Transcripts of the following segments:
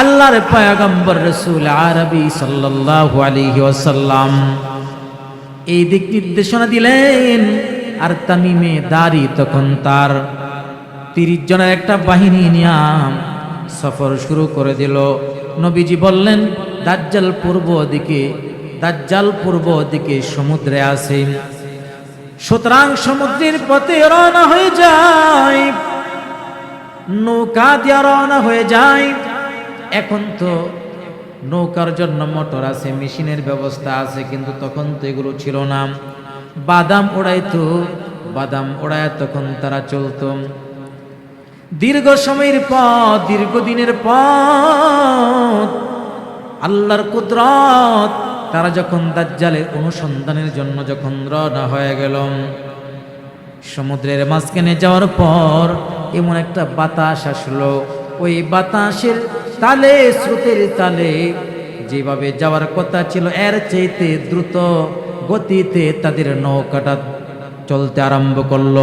আল্লাহর পয়গম্বর রসুল আরবি সাল্লাল্লাহু আলাইহি ওয়াসাল্লাম এই দিক নির্দেশনা দিলেন আর তামিমে দাড়ি তখন তার তিরিশ জনের একটা বাহিনী নিয়ে সফর শুরু করে দিল। নবীজি বললেন, দাজ্জাল পূর্ব দিকে, দাজ্জাল পূর্ব দিকে সমুদ্রে আছে। সুতরাং সমুদ্রের পথে রওনা হয়ে যায়, নৌকা দিয়ে রওনা হয়ে যায়। এখন তো নৌকার জন্য মোটর আছে, মেশিনের ব্যবস্থা আছে, কিন্তু তখন তো এগুলো ছিল না। বাদাম ওড়াইতো, বাদাম ওড়ায় তখন তারা চলতো। দীর্ঘ সময়ের পথ দীর্ঘদিনের পথ, আল্লাহর কুদরত, তারা যখন দাজ্জালের অনুসন্ধানের জন্য যখন রওনা হয়ে গেল, সমুদ্রের মাঝখানে যাওয়ার পর এমন একটা বাতাস আসলো। ওই বাতাসের তালে, স্রোতের তালে। যেভাবে যাওয়ার কথা ছিল, এর চাইতে দ্রুত গতিতে তাদের নৌকাটা চলতে আরম্ভ করল।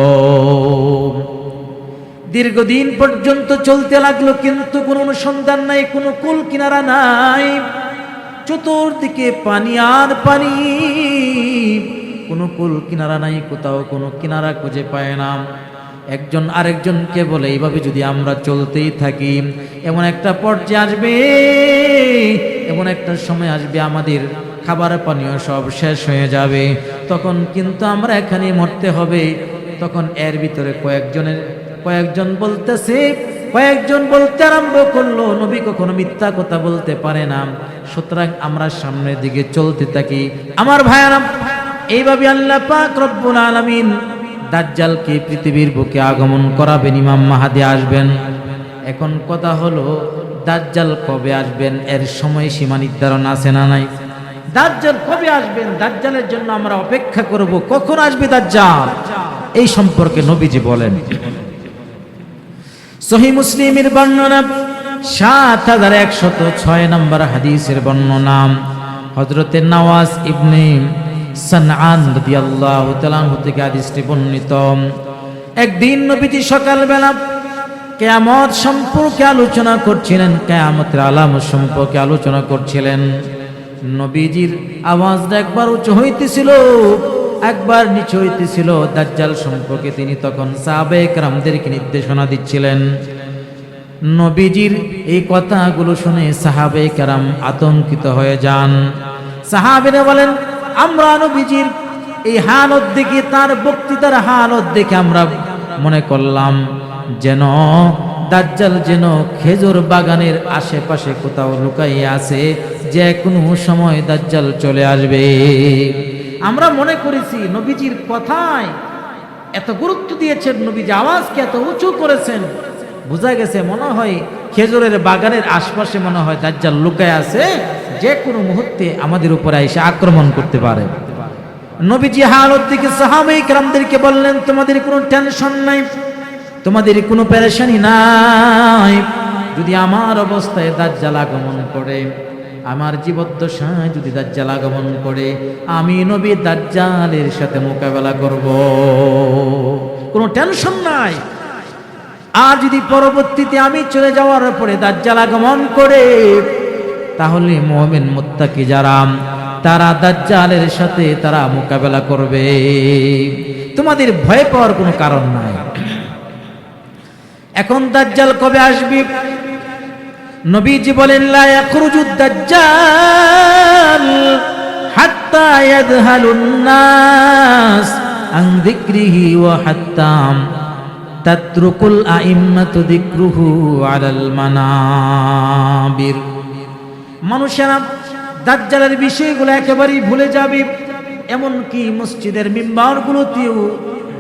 দীর্ঘদিন পর্যন্ত চলতে লাগল, কিন্তু কোনো অনুসন্ধান নাই, কোনো কুল কিনারা নাই। চতুর্দিকে পানি আর পানি। কোনো কুল কিনারা নাই, কোথাও কোনো কিনারা খুঁজে পায় না। একজন আরেকজনকে বলে, এইভাবে যদি আমরা চলতেই থাকি, এমন একটা পর্যায়ে আসবে, এমন একটা সময় আসবে আমাদের খাবার পানীয় সব শেষ হয়ে যাবে। তখন কিন্তু আমরা এখানে মরতে হবে। তখন এর ভিতরে কয়েকজনের, কয়েকজন বলতেছে, কয়েকজন বলতে আরম্ভ করল, নবী কখনো মিথ্যা কথা বলতে পারে না। সুতরাং আমরা সামনের দিকে চলতে থাকি। আমার ভাইয়ারাম এইভাবে আল্লাহ পাক রব্বুল আলামিন দাজ্জালকে পৃথিবীর বুকে আগমন করাবেন ইমাম মাহাদি আসবেন। এখন কথা হলো, দাজ্জাল কবে আসবেন? এর সময় সীমা নির্ধারণ আছে না নাই? দাজ্জাল কবে আসবেন? দাজ্জালের জন্য আমরা অপেক্ষা করব, কখন আসবে দাজ্জাল? এই সম্পর্কে নবীজি বলেন। সহি মুসলিমের বর্ণনা, সাত হাজার একশত ছয় নম্বর হাদিসের বর্ণনা। হজরতের নওয়াজ ইবনে সানআন রাদিয়াল্লাহু তাআলা থেকে হাদিসটি বর্ণিত। একদিন নবীজি সকালবেলা কেয়ামত সম্পর্কে আলোচনা করছিলেন, কেয়ামতের আলামত সম্পর্কে আলোচনা করছিলেন। নবীজির আওয়াজটা একবার উঁচু হইতেছিল, একবার নিচু হইতেছিল। দাজ্জাল সম্পর্কে তিনি তখন সাহাবেক রামদেরকে নির্দেশনা দিচ্ছিলেন। নবীজির এই কথাগুলো শুনে সাহাবে কারাম আতঙ্কিত হয়ে যান। সাহাবেরা বলেন আমরা নবীজির এই হালত দেখে, তার বক্তৃতার হালত দেখে আমরা মনে করলাম যেন দাজ্জাল যেন খেজুর বাগানের আশেপাশে কোথাও লুকাইয়ে আছে, যে কোনো সময় দাজ্জাল চলে আসবে। আমরা মনে করেছি নবীজির কথায় এত গুরুত্ব দিয়েছেন, নবীজি আওয়াজকে এত উঁচু করেছেন। বোঝা গেছে মনে হয় খেজুরের বাগানের আশপাশে মনে হয় দাজ্জাল লুকায় আছে। যে কোনো মুহূর্তে আমাদের উপরে এসে আক্রমণ করতে পারে। নবীজি হালত থেকে সাহাবাই কেরামদেরকে বললেন, তোমাদের কোনো টেনশন নাই, তোমাদের কোনো প্যারেশানি নাই। যদি আমার অবস্থায় দাজ্জাল আগমন করে, আমার জীবদ্দশায় যদি দাজ্জাল আগমন করে, আমি নবী দাজ্জালের সাথে মোকাবেলা করব। কোনো টেনশন নাই। আর যদি পরবর্তীতে আমি চলে যাওয়ার পরে দাজ্জাল আগমন করে তাহলে মোহামেন মোত্তাকি যারা, তারা দাজ্জালের সাথে তারা মোকাবেলা করবে। তোমাদের ভয় পাওয়ার কোনো কারণ নাই। এখন দাজ্জাল কবে আসবে? নবীজি বলেন, লা মানাবির। মানুষেরা দাজ্জালের বিষয়গুলো একেবারেই ভুলে যাবে। এমনকি মসজিদের মিম্বারগুলোতেও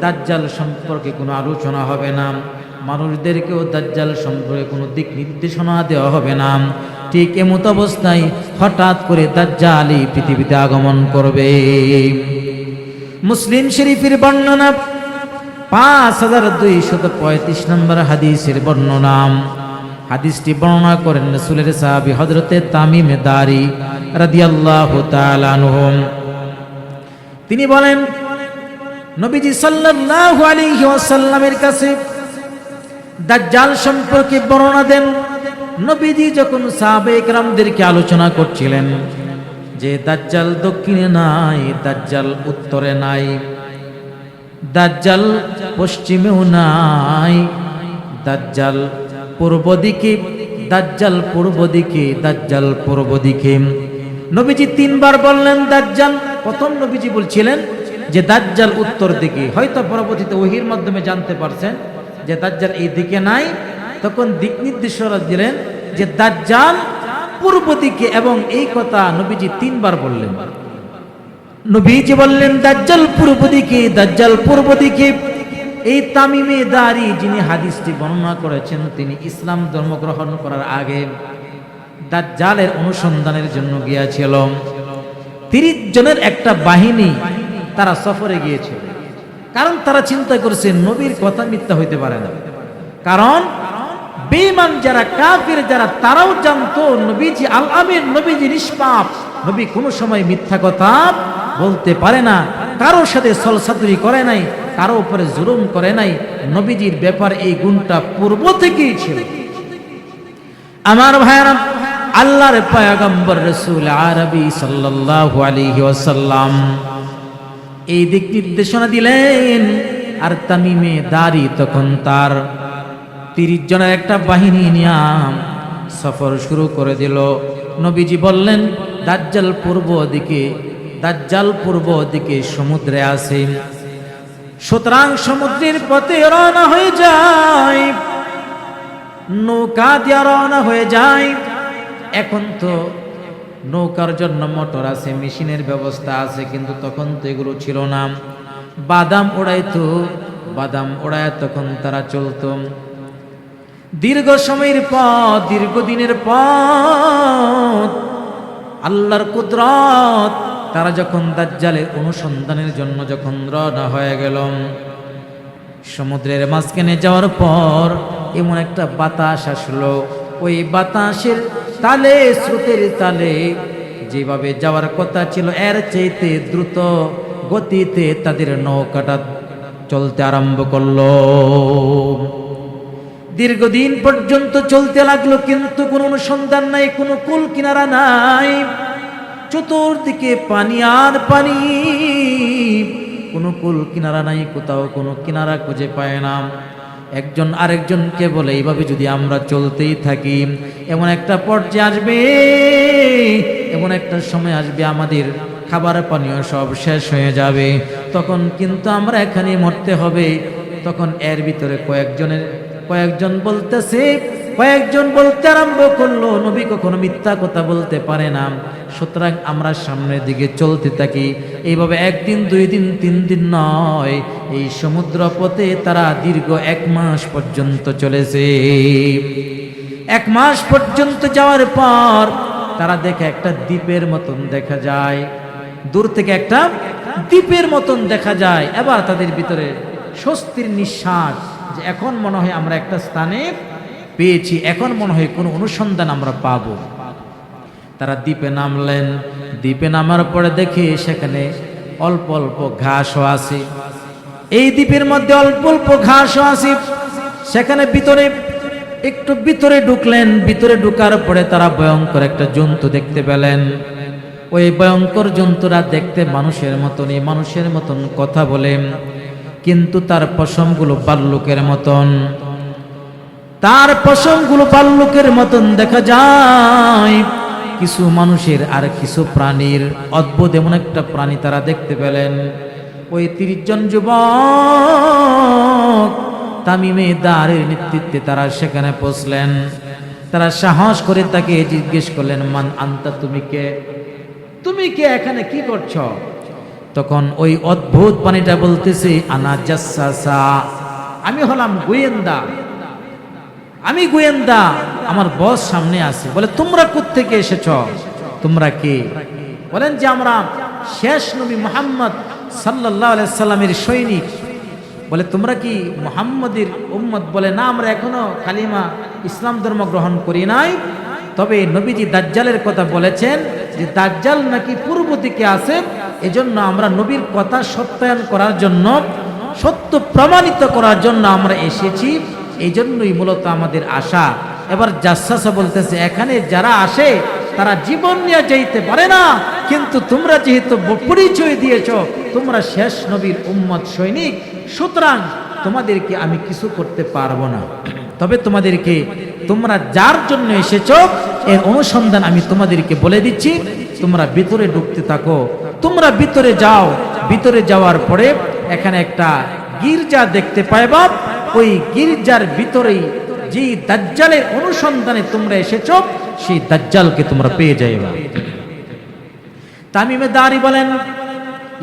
দাজ্জাল সম্পর্কে কোনো আলোচনা হবে না। মানুষদেরকেও দাজ্জাল সম্পর্কে কোনো দিক নির্দেশনা দেওয়া হবে না। ঠিক এমত অবস্থায় হঠাৎ করে দাজ্জালি পৃথিবীতে আগমন করবে। মুসলিম শরীফের বর্ণনা পাঁচ হাজার দুইশত পঁয়ত্রিশ নম্বর হাদিসের বর্ণনা। হাদিসটি বর্ণনা করেন রসুলের সাহাবি হজরতে তামিম দারি রাদিয়াল্লাহু তাআলা আনহুম। তিনি বলেন, নবীজি সাল্লাল্লাহু আলাইহি ওয়াসাল্লামের কাছে দাজ্জাল সম্পর্কে বর্ণনা দেন। নবীজি যখন সাহাবে একরামদেরকে আলোচনা করছিলেন যে দাজ্জাল দক্ষিণে নাই, দাজ্জাল উত্তরে নাই, দাজ্জাল পশ্চিমেও নাই, দাজ্জাল পূর্ব দিকে, দাজ্জাল পূর্ব দিকে, দাজ্জাল পূর্ব দিকে। নবীজি তিনবার বললেন, দাজ্জাল, প্রথম নবীজি বলছিলেন যে, দাজ্জাল উত্তর দিকে। হয়তো পরবর্তীতে ওহির মাধ্যমে জানতে পারছেন যে, দাজ্জাল এই দিকে নাই। তখন দিক নির্দেশনা দিলেন যে, দাজ্জাল পূর্ব দিকে এবং এই কথা নবীজি তিনবার বললেন। নবীজি বললেন, দাজ্জাল পূর্ব দিকে, দাজ্জাল পূর্ব দিকে। এই তামিমে দারি যিনি হাদিসটি বর্ণনা করেছেন, তিনি ইসলাম ধর্ম গ্রহণ করার আগে দাজ্জালের অনুসন্ধানের জন্য গিয়েছিল। তিরিশ জনের একটা বাহিনী তারা সফরে গিয়েছিল। কারণ তারা চিন্তা করছে, নবীর কথা মিথ্যা হইতে পারে না। কারণ বেঈমান যারা কাফির, যারা তারাও জানতো, নবীজি আল নবীজি নিষ্পাপ। নবী কোনো সময় মিথ্যা কথা বলতে পারে না, কারোর সাথে সলসাতুরি করে নাই। কারও উপরে জুলুম করে নাই, নবীজির ব্যাপার এই গুণটা পূর্ব থেকেই ছিল। আমার ভাইয়ারা, আল্লাহর পয়গম্বর রসুল আরবি সাল্লাল্লাহু আলাইহি ওয়াসাল্লাম এই দিক নির্দেশনা দিলেন, আর তামিমে দাড়ি তখন তার তিরিশ জনের একটা বাহিনী নিয়াম সফর শুরু করে দিল। নবীজি বললেন, দাজ্জাল পূর্ব দিকে, দাজ্জাল পূর্ব দিকে সমুদ্রে আছে। সুতরাং সমুদ্রের পথে রওনা হয়ে যায় নৌকা দিয়া রওনা হয়ে যায় এখন তো নৌকার জন্য মোটর আছে, মেশিনের ব্যবস্থা আছে, কিন্তু তখন তো এগুলো ছিল না। বাদাম ওড়াইতো বাদাম ওড়ায় তখন তারা চলতো। দীর্ঘ সময়ের পর দীর্ঘদিনের পর আল্লাহর কুদরত তারা যখন দাজ্জালের অনুসন্ধানের জন্য যখন রওনা হয়ে গেল, সমুদ্রের মাঝখানে যাওয়ার পর এমন একটা বাতাস আসলো। ওই বাতাসের তালে, স্রোতের তালে যেভাবে যাওয়ার কথা ছিল, এর চাইতে দ্রুত গতিতে তাদের নৌকাটা চলতে আরম্ভ করল। দীর্ঘদিন পর্যন্ত চলতে লাগল, কিন্তু কোনো অনুসন্ধান নাই, কোনো কুল কিনারা নাই। চতুর্দিকে পানি আর পানি। কোনো কুল কিনারা নাই, কোথাও কোনো কিনারা খুঁজে পায় না। একজন আরেকজনকে বলে, এইভাবে যদি আমরা চলতেই থাকি, এমন একটা পর্যায়ে আসবে, এমন একটা সময় আসবে আমাদের খাবার পানীয় সব শেষ হয়ে যাবে। তখন কিন্তু আমরা এখানে মরতে হবে। তখন এর ভিতরে কয়েকজনের, কয়েকজন বলতেছে কয়েকজন বলতে আরম্ভ করল, নবী কখনো মিথ্যা কথা বলতে পারে না। সুতরাং আমরা সামনের দিকে চলতে থাকি। এইভাবে একদিন, দুই দিন, তিন দিন নয়, এই সমুদ্র পথে তারা দীর্ঘ এক মাস পর্যন্ত চলেছে। এক মাস পর্যন্ত যাওয়ার পর তারা দেখে একটা দ্বীপের মতন দেখা যায়। দূর থেকে একটা দ্বীপের মতন দেখা যায়। এবার তাদের ভিতরে স্বস্তির নিঃশ্বাস যে এখন মনে হয় আমরা একটা স্থানে পেয়েছি, এখন মনে হয় কোনো অনুসন্ধান আমরা পাব। তারা দ্বীপে নামলেন, দ্বীপে নামার পরে দেখে সেখানে অল্প অল্প ঘাসও আছে। এই দ্বীপের মধ্যে অল্প অল্প ঘাসও আছে। সেখানে ভিতরে, একটু ভিতরে ঢুকলেন, ভিতরে ঢুকার পরে তারা ভয়ঙ্কর একটা জন্তু দেখতে পেলেন। ওই ভয়ঙ্কর জন্তুরা দেখতে মানুষের মতনই, মানুষের মতন কথা বলেন কিন্তু তার পশমগুলো বাল্লুকের মতন। তার পশমগুলো বাল্লুকের মতন দেখা যায়। কিছু মানুষের আর কিছু প্রাণীর অদ্ভুত এমন একটা প্রাণী তারা দেখতে পেলেন। ওই তিরিশ জন যুবক তামিমে দাঁড়ের নেতৃত্বে তারা সেখানে পৌঁছলেন। তারা সাহস করে তাকে জিজ্ঞেস করলেন, মান আন্তা, তুমি কে? তুমি কে এখানে? কি করছ? তখন ওই অদ্ভুত প্রাণীটা বলতেছে, আনা জাসা আমি হলাম গোয়েন্দা। আমি গোয়েন্দা, আমার বস সামনে আছে। বলে, তোমরা থেকে এসেছ? তোমরা কে? বলেন যে, আমরা শেষ নবী মোহাম্মদ সাল্লাহ সাল্লামের সৈনিক। বলে, তোমরা কি মোহাম্মদের উম্মত? বলে, না, আমরা এখনও কালিমা ইসলাম ধর্ম গ্রহণ করি নাই। তবে নবীজি দাজ্জালের কথা বলেছেন যে, দাজ্জাল নাকি পূর্ব দিকে আছে। এজন্য আমরা নবীর কথা সত্যায়ন করার জন্য, সত্য প্রমাণিত করার জন্য আমরা এসেছি। এই জন্যই মূলত আমাদের আশা। এবার জাসাসা বলতেছে, এখানে যারা আসে, তারা জীবন নিয়ে যাইতে পারে না। কিন্তু তোমরা যেহেতু পরিচয় দিয়েছ, তোমরা শেষ নবীর উম্মত সৈনিক, সুতরাং তোমাদেরকে আমি কিছু করতে পারব না। তবে তোমাদেরকে, তোমরা যার জন্য এসেছ, এর অনুসন্ধান আমি তোমাদেরকে বলে দিচ্ছি। তোমরা ভিতরে ঢুকতে থাকো। তোমরা ভিতরে যাও। ভিতরে যাওয়ার পরে এখানে একটা গির্জা দেখতে পাইবা। ওই গির্জার ভিতরেই যে দাজ্জালের অনুসন্ধানে তোমরা এসেছ, সেই দাজ্জালকে তোমরা পেয়ে যাইবা তামিমে দাঁড়ি বলেন,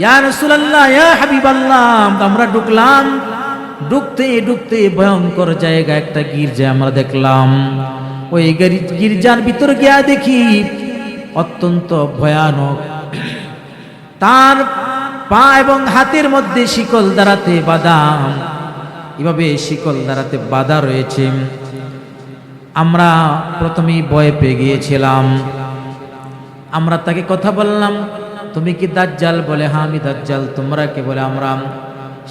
ইয়া রাসূলুল্লাহ, ইয়া হাবিবাল্লাহ, আমরা ঢুকলাম। ঢুকতে ঢুকতে ভয়ঙ্কর জায়গা, একটা গির্জা আমরা দেখলাম। ওই গির্জার ভিতর গিয়া দেখি অত্যন্ত ভয়ানক। তার পা এবং হাতের মধ্যে শিকল দাঁড়াতে বাদাম। এভাবে শিকল দাঁড়াতে বাধা রয়েছে। আমরা প্রথমেই ভয় পেয়ে গিয়েছিলাম। আমরা তাকে কথা বললাম, তুমি কি দাজ্জাল? বলে হ্যাঁ আমি দাজ্জাল। তোমরা কে? বলে, আমরা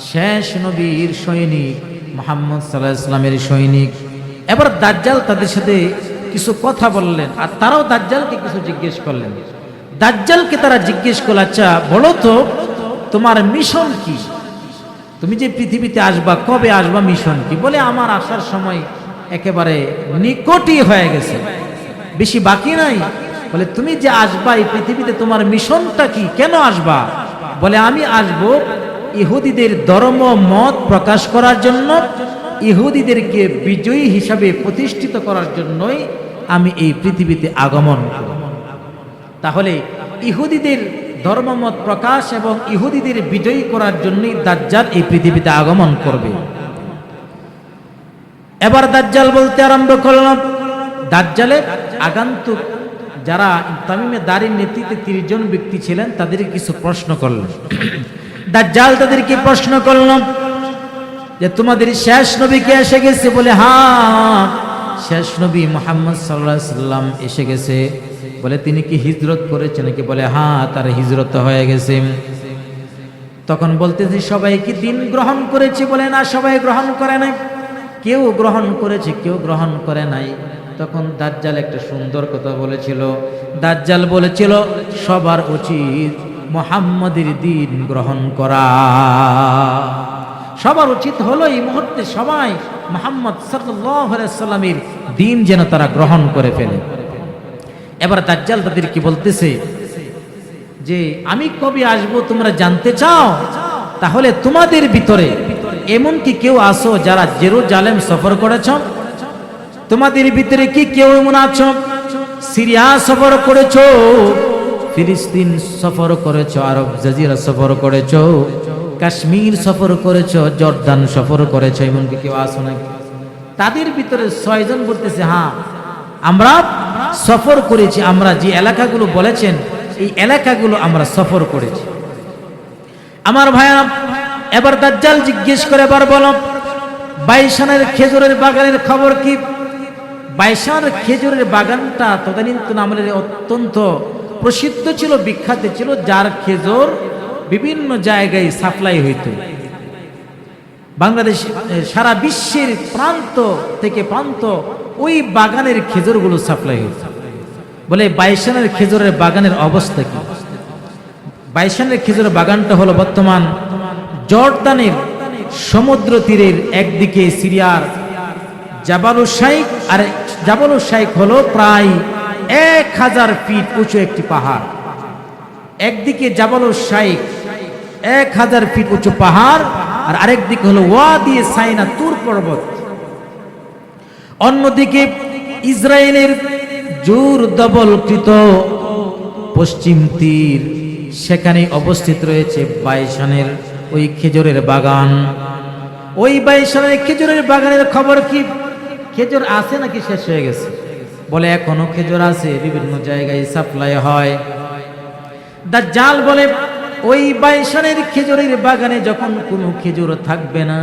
শেষ নবীর সৈনিক, মোহাম্মদ সাল্লাহ ইসলামের সৈনিক। এবার দাজ্জাল তাদের সাথে কিছু কথা বললেন, আর তারাও দাজ্জালকে কিছু জিজ্ঞেস করলেন। দাজ্জালকে তারা জিজ্ঞেস করল আচ্ছা বলো তো, তোমার মিশন কি? তুমি যে পৃথিবীতে আসবা, কবে আসবা মিশন কি? বলে আমার আসার সময় একেবারে নিকটই হয়ে গেছে। বেশি বাকি নাই। বলে, তুমি যে আসবা এই পৃথিবীতে, তোমার মিশনটা কি? কেন আসবা? বলে, আমি আসব ইহুদিদের ধর্ম মত প্রকাশ করার জন্য, ইহুদিদেরকে বিজয়ী হিসাবে প্রতিষ্ঠিত করার জন্যই আমি এই পৃথিবীতে আগমন তাহলে ইহুদিদের ধর্মমত প্রকাশ এবং ইহুদিদের বিজয়ী করার জন্যই দাজ্জাল এই পৃথিবীতে আগমন করবে। এবার দাজ্জাল বলতে আরম্ভ করলাম দাজ্জালের আগান্তুক যারা তামিমে দাঁড়ির নেতৃত্বে তিরিশ জন ব্যক্তি ছিলেন, তাদেরকে কিছু প্রশ্ন করলেন দাজ্জাল তাদেরকে প্রশ্ন করলাম যে, তোমাদের শেষ নবী কে এসে গেছে? বলে হ্যাঁ শেষ নবী মোহাম্মদ সাল্লাহ সাল্লাম এসে গেছে। বলে, তিনি কি হিজরত করেছে নাকি বলে হ্যাঁ তার হিজরত হয়ে গেছে। তখন বলতেছি, সবাই কি দিন গ্রহণ করেছে? বলে, না, সবাই গ্রহণ করে নাই। কেউ গ্রহণ করেছে, কেউ গ্রহণ করে নাই। তখন দাজ্জাল একটা সুন্দর কথা বলেছিল। দাজ্জাল বলেছিল, সবার উচিত মোহাম্মদের দিন গ্রহণ করা। সবার উচিত হলো এই মুহূর্তে সবাই মোহাম্মদ সাল্লামের দিন যেন তারা গ্রহণ করে ফেলে। এবার দাজ্জাল তাদের কি বলতেছে? যে, আমি কবে আসব তোমরা জানতে চাও? তাহলে তোমাদের ভিতরে এমন কি কেউ আসো যারা জেরুজালেম সফর করেছ? তোমাদের ভিতরে কি কেউ এমন আছো? সিরিয়া সফর করেছ? ফিলিস্তিন সফর করেছ? আরব জাজিরা সফর করেছ? কাশ্মীর সফর করেছ? জর্দান সফর করেছ? এমন কি কেউ আসো নাকি তাদের ভিতরে ছয়জন বলতেছে হ্যাঁ আমরা সফর করেছি আমরা, যে এলাকাগুলো বলেছেন, এই এলাকাগুলো আমরা সফর করেছি। আমার ভাইয়া, এবার দাজ্জাল জিজ্ঞেস করে, এবার বলো বাইশানের খেজুরের বাগানের খবর কি? বাইশানের খেজুরের বাগানটা তদানীন্তন আমলের অত্যন্ত প্রসিদ্ধ ছিল, বিখ্যাত ছিল, যার খেজুর বিভিন্ন জায়গায় সাপ্লাই হইত। বাংলাদেশ, সারা বিশ্বের প্রান্ত থেকে প্রান্ত ওই বাগানের খেজুরগুলো সাপ্লাই হইত। বলে বাইশানের খেজুরের বাগানের অবস্থা কি? বাইশানের খেজুরের বাগানটা হলো বর্তমান জর্দানের সমুদ্র তীরের একদিকে সিরিয়ার জাবালু শাইক আর জাবালু শাইক হলো প্রায় এক হাজার ফিট উঁচু একটি পাহাড়। একদিকে জাবালু শাইক এক হাজার ফিট উঁচু পাহাড়, আর আরেকদিকে হলো ওয়া দিয়ে সাইনা তুর পর্বত। অন্যদিকে ইসরায়েলের জোর দবলকৃত পশ্চিম তীর, সেখানে অবস্থিত রয়েছে বাইশানের ওই খেজুরের বাগান। ওই বাইশানের খেজুরের বাগানের খবর কি? খেজুর আছে নাকি শেষ হয়ে গেছে? বলে এখনও খেজুর আছে, বিভিন্ন জায়গায় সাপ্লাই হয়। দাজ্জাল বলে, ওই বাইশানের খেজুরের বাগানে যখন কোনো খেজুর থাকবে না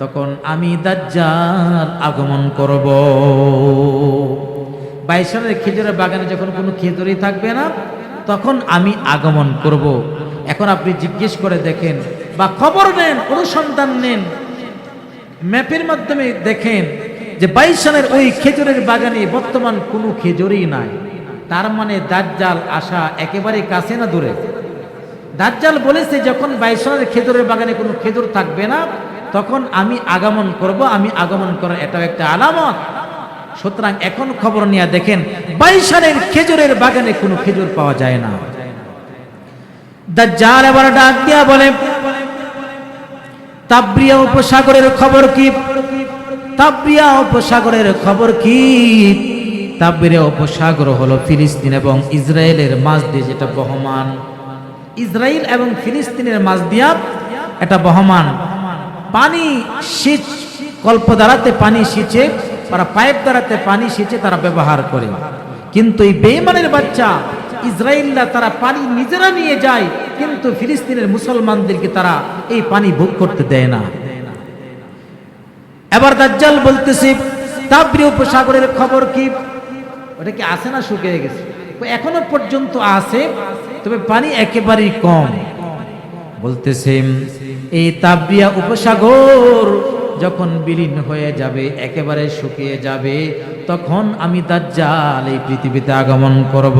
তখন আমি দাজ্জাল আগমন করব। বাইশানের খেজুরের বাগানে যখন কোনো খেজুরই থাকবে না, তখন আমি আগমন করব। এখন আপনি জিজ্ঞেস করে দেখেন বা খবর নেন, অনুসন্ধান নেন, ম্যাপের মাধ্যমে দেখেন যে বাইশ সনের ওই খেজুরের বাগানে বর্তমান কোনো খেজুরই নাই। তার মানে দাজ্জাল আসা একেবারে কাছে না দূরে। দাজ্জাল বলেছে, যখন বাইশনের খেজুরের বাগানে কোনো খেজুর থাকবে না তখন আমি আগমন করব, আমি আগমন করার এটাও একটা আলামত। সুতরাং এখন খবর নিয়ে দেখেন বাইশানের খেজুরের বাগানে কোনো খেজুর পাওয়া যায় না। দাজ্জাল এবার ডাক দিয়া বলে, তাবরিয়া উপসাগরের খবর কি? তাবরিয়া উপসাগরের খবর কি? তাবরিয়া উপসাগর হলো ফিলিস্তিন এবং ইসরায়েলের মাঝ দিয়ে যেটা বহমান। ইসরায়েল এবং ফিলিস্তিনের মাঝ দিয়া এটা বহমান। পানি সিঁচ কল্প দ্বারাতে পানি সিঁচে তারা পাইপ দ্বারাতে পানি সেচে তারা ব্যবহার করে। কিন্তু এই বেইমানের বাচ্চা, ইসরায়েলরা তারা পানি নিজেরা নিয়ে যায়, কিন্তু ফিলিস্তিনের মুসলমানদেরকে তারা এই পানি ভোগ করতে দেয় না। এবার দাজ্জাল বলতেছে তাবরি উপসাগরের খবর কি? ওটা কি আসে না শুকিয়ে গেছে? এখনও পর্যন্ত আছে, তবে পানি একেবারেই কম। বলতেছে এই তাবরিয়া উপসাগর যখন বিলীন হয়ে যাবে, একেবারে শুকিয়ে যাবে, তখন আমি দাজ্জাল এই পৃথিবীতে আগমন করব।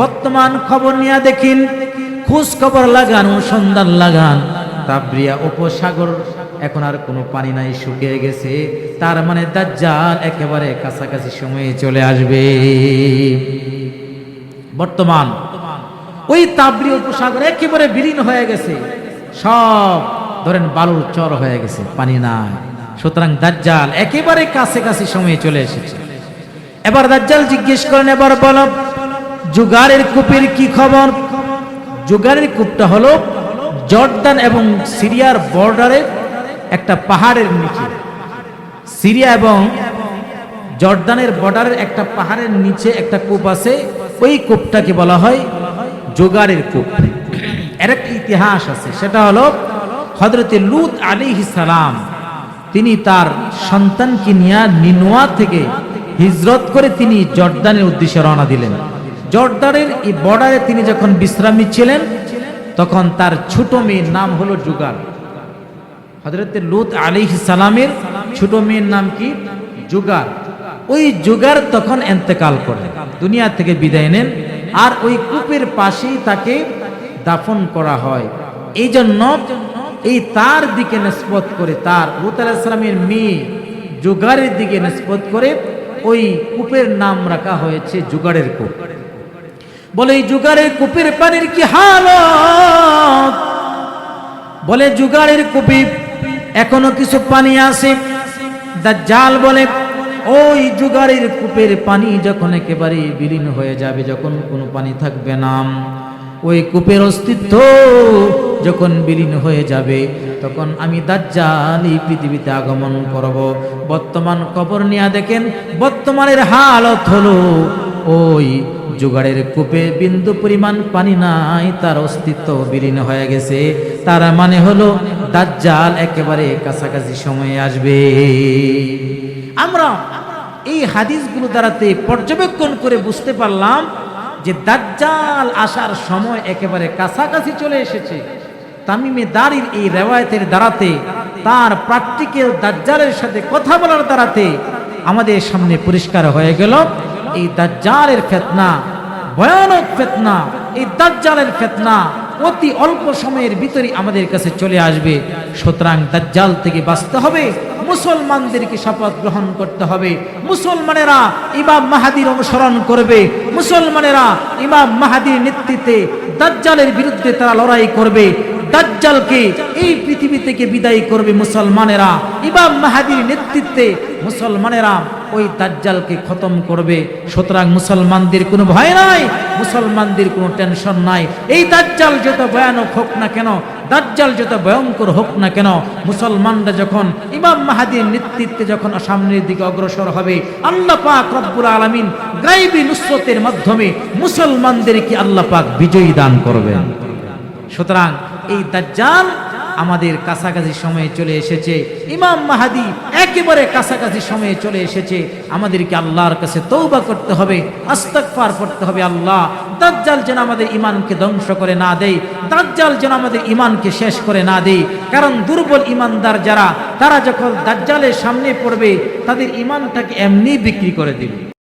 বর্তমান খবর নিয়ে দেখিন খোঁজ খবর লাগান, অনুসন্ধান লাগান। তাবরিয়া উপসাগর, এখন আর কোনো পানি নাই, শুকিয়ে গেছে। তার মানে দাজ্জাল একেবারে কাছাকাছি সময়ে চলে আসবে। বর্তমান, ওই তাবরি উপসাগর একেবারে বিলীন হয়ে গেছে। সব ধরেন বালুর চর হয়ে গেছে, পানি নাই। সুতরাং দাজ্জাল একেবারে কাছে কাছে সময়ে চলে এসেছে। এবার দাজ্জাল জিজ্ঞেস করেন, এবার বল, জুগারের কূপের কি খবর? জুগারের কূপটা হলো জর্দান এবং সিরিয়ার বর্ডারে একটা পাহাড়ের নিচে। সিরিয়া এবং জর্দানের বর্ডারের একটা পাহাড়ের নিচে একটা কূপ আছে, ওই কূপটাকে বলা হয় জোগাড়ের কূপ। এর একটা ইতিহাস আছে, সেটা হলো হজরতে লুত আলী সালাম, তিনি তার সন্তানকে নিয়ে নিনোয়া থেকে হিজরত করে তিনি জর্দানের উদ্দেশ্যে রওনা দিলেন। জর্দানের এই বর্ডারে তিনি যখন বিশ্রাম নিচ্ছিলেন তখন তার ছোট মেয়ের নাম হলো জুগার। হজরতে লুত আলী সালামের ছোট মেয়ের নাম কি? জুগার। ওই জুগার তখন এন্তেকাল করলেন দুনিয়া থেকে বিদায় নেন আর ওই কূপের পাশেই তাকে দাফন করা হয়। এই জন্য এই তার দিকে নিষ্পত করে, তার লুত আলাহিসামের মেয়ে জোগাড়ের দিকে নিষ্পত করে, ওই কূপের নাম রাখা হয়েছে জুগারের কূপ। বলে, এই জুগারের কূপের পানির কি হালত? বলে, জুগারের কূপে এখনও কিছু পানি আছে। জাল বলে, ওই জুগারের কূপের পানি যখন একেবারে বিলীন হয়ে যাবে, যখন কোনো পানি থাকবে না। ওই কূপের অস্তিত্ব যখন বিলীন হয়ে যাবে, তখন আমি দাজ্জাল এই পৃথিবীতে আগমন করব। বর্তমান খবর নিয়ে দেখেন, বর্তমানের হালত হলো ওই জোগাড়ের কূপে বিন্দু পরিমাণ পানি নাই, তার অস্তিত্ব বিলীন হয়ে গেছে। তার মানে হলো দাজ্জাল একেবারে কাছাকাছি সময়ে আসবে। আমরা এই হাদিসগুলো দ্বারাতে পর্যবেক্ষণ করে বুঝতে পারলাম যে দাজ্জাল আসার সময় একেবারে কাছাকাছি চলে এসেছে। তামিমে দাড়ির এই রেওয়ায়তের দ্বারাতে, তার প্র্যাকটিক্যাল দাজ্জালের সাথে কথা বলার দ্বারাতে আমাদের সামনে পরিষ্কার হয়ে গেল। এই দাজ্জালের ফেতনা, ভয়ানক ফেতনা, এই দাজ্জালের ফেতনা অতি অল্প সময়ের ভিতরে আমাদের কাছে চলে আসবে। সুতরাং দাজ্জাল থেকে বাঁচতে হবে, মুসলমানদেরকে শপথ গ্রহণ করতে হবে। মুসলমানেরা ইমাম মাহাদির অনুসরণ করবে, মুসলমানেরা ইমাম মাহাদির নেতৃত্বে দাজ্জালের বিরুদ্ধে তারা লড়াই করবে। দাজ্জালকে এই পৃথিবী থেকে বিদায় করবে মুসলমানেরা? ইমাম মাহাদির নেতৃত্বে মুসলমানেরা ওই দাজ্জালকে খতম করবে। সুতরাং মুসলমানদের কোনো ভয় নাই, মুসলমানদের কোনো টেনশন নাই। এই দাজ্জাল যত ভয়ানক হোক না কেন, দাজ্জাল যত ভয়ঙ্কর হোক না কেন, মুসলমানরা যখন ইমাম মাহাদির নেতৃত্বে যখন সামনের দিকে অগ্রসর হবে, আল্লাহ পাক রব্বুল আলামিন গাইবি নুসরতের মাধ্যমে মুসলমানদেরকে আল্লাহ পাক বিজয়ী দান করবেন। সুতরাং এই দাজ্জাল আমাদের কাছাকাছি সময়ে চলে এসেছে। ইমাম মাহাদি একেবারে কাছাকাছি সময়ে চলে এসেছে। আমাদেরকে আল্লাহর কাছে তৌবা করতে হবে, আস্তাগফার করতে হবে আল্লাহ। দাজ্জাল যেন আমাদের ইমানকে ধ্বংস করে না দেয়, দাজ্জাল যেন আমাদের ইমানকে শেষ করে না দেয়। কারণ দুর্বল ইমানদার যারা, তারা যখন দাজ্জালের সামনে পড়বে, তাদের ইমানটাকে এমনি বিক্রি করে দিবে।